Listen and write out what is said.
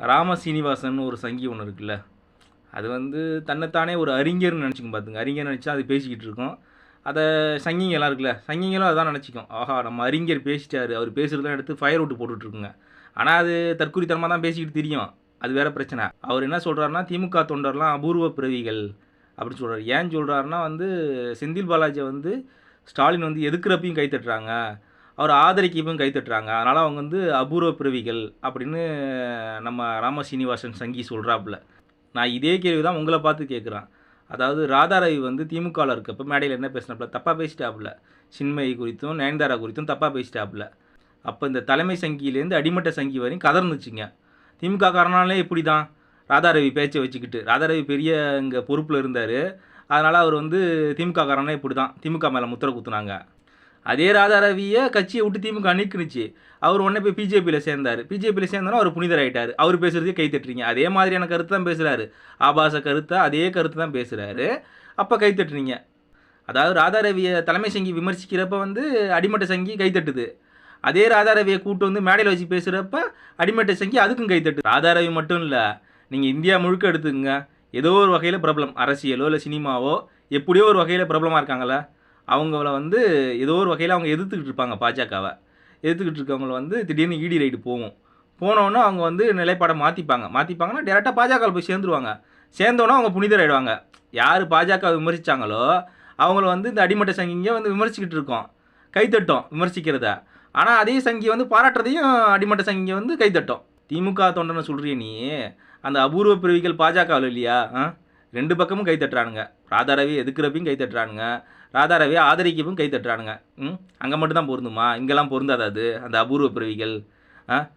ராம சீனிவாசன் ஒரு சங்கி ஒன்று இருக்குல்ல. அது வந்து தன்னைத்தானே ஒரு அறிஞர்னு நினச்சிக்கும் பார்த்துங்க அறிஞர் நினச்சா அது பேசிக்கிட்டு இருக்கோம். அதை சங்கிங்கெல்லாம் இருக்குல்ல. சங்கிங்களும் அதான் நினச்சிக்கும். ஆஹா நம்ம அறிஞர் பேசிட்டாரு. அவர் பேசுகிறதெல்லாம் எடுத்து ஃபயர் விட்டு போட்டுட்ருக்குங்க. ஆனால் அது தற்குறித்தனமாக தான் பேசிக்கிட்டு தெரியும். அது வேறு பிரச்சனை. அவர் என்ன சொல்கிறாருன்னா திமுக தொண்டர்லாம் அபூர்வ பிறவிகள் அப்படின்னு சொல்கிறார் ஏன் சொல்கிறாருன்னா வந்து செந்தில் பாலாஜியை வந்து ஸ்டாலின் வந்து எதுக்குறப்பையும் கைத்தட்டுறாங்க அவர் ஆதரிக்கவும் கைத்தட்டுறாங்க அதனால் அவங்க வந்து அபூர்வ பிறவிகள் அப்படின்னு நம்ம ராம சீனிவாசன் சங்கி சொல்கிறாப்புல நான் இதே கேள்வி தான் உங்களை பார்த்து கேட்குறேன் அதாவது ராதாரவி வந்து திமுகவில் இருக்கப்போ மேடையில் என்ன பேசினாப்புல? தப்பாக பேசிட்டாப்புல. சின்மயி குறித்தும் நயன்தாரா குறித்தும் தப்பாக பேசிட்டாப்புல. அப்போ இந்த தலைமை சங்கியிலேருந்து அடிமட்ட சங்கி வரையும் கதர்ந்துச்சுங்க. திமுக காரனாலே இப்படி தான் ராதாரவி பேச்சை வச்சுக்கிட்டு. ராதாரவி பெரிய இங்கே பொறுப்பில் இருந்தார். அதனால் அவர் வந்து திமுக காரனே இப்படி தான் திமுக மேலே முத்திரை குத்துனாங்க. அதே ராதாரவியை கட்சியை விட்டு திமுக அணுக்குனுச்சு. அவர் உடனே போய் பிஜேபியில் சேர்ந்தார். பிஜேபியில் சேர்ந்தோன்னா அவர் புனிதர் ஆகிட்டார் அவர் பேசுகிறதே கை தட்டுறீங்க. அதே மாதிரியான கருத்து தான் பேசுகிறாரு ஆபாச கருத்தை அதே கருத்து தான் பேசுகிறாரு அப்போ கை தட்டுறீங்க. அதாவது ராதாரவியை தலைமை சங்கி விமர்சிக்கிறப்ப வந்து அடிமட்ட சங்கி கை தட்டுது. அதே ராதாரவியை கூட்டு வந்து மேடையில் வச்சு பேசுகிறப்ப அடிமட்ட சங்கி அதுக்கும் கை தட்டு ராதாரவி மட்டும் இல்லை நீங்கள் இந்தியா முழுக்க எடுத்துக்கங்க. ஏதோ ஒரு வகையில் பிரபலம். அரசியலோ இல்லை சினிமாவோ எப்படியோ ஒரு வகையில் பிரபலமாக இருக்காங்களா? அவங்கள வந்து ஏதோ ஒரு வகையில் அவங்க எதிர்த்துக்கிட்டு இருப்பாங்க பாஜகவை. எதிர்த்துக்கிட்டு இருக்கவங்கள வந்து திடீர்னு இடி ரைடு போகும். போனோன்னே அவங்க வந்து நிலைப்பாடை மாற்றிப்பாங்க மாற்றிப்பாங்கன்னா டேரெக்டாக பாஜகவில் போய் சேர்ந்துருவாங்க. சேர்ந்தோன்னா அவங்க புனிதர் ஆயிடுவாங்க. யார் பாஜக விமர்சித்தாங்களோ அவங்கள வந்து இந்த அடிமட்ட சங்கிங்க வந்து விமர்சிக்கிட்டு இருக்கோம். கைத்தட்டும் விமர்சிக்கிறத. ஆனால் அதே சங்கி வந்து பாராட்டுறதையும் அடிமட்ட சங்கிங்க வந்து கைத்தட்டும் திமுக தொண்டனை சொல்கிறிய நீ. அந்த அபூர்வ பிரிவிகள் பாஜகவில் இல்லையா? ஆ? ரெண்டு பக்கமும் கைத்தட்டுறானுங்க ராதாரவி எதுக்குறப்பையும் கை தட்டுறானுங்க. ராதாரவியை ஆதரிக்கவும் கை தட்டுறானுங்க. ம்? அங்கே மட்டும்தான் பொருந்துமா? இங்கெல்லாம் பொருந்தாது அது அந்த அபூர்வ பிறவிகள். ஆ?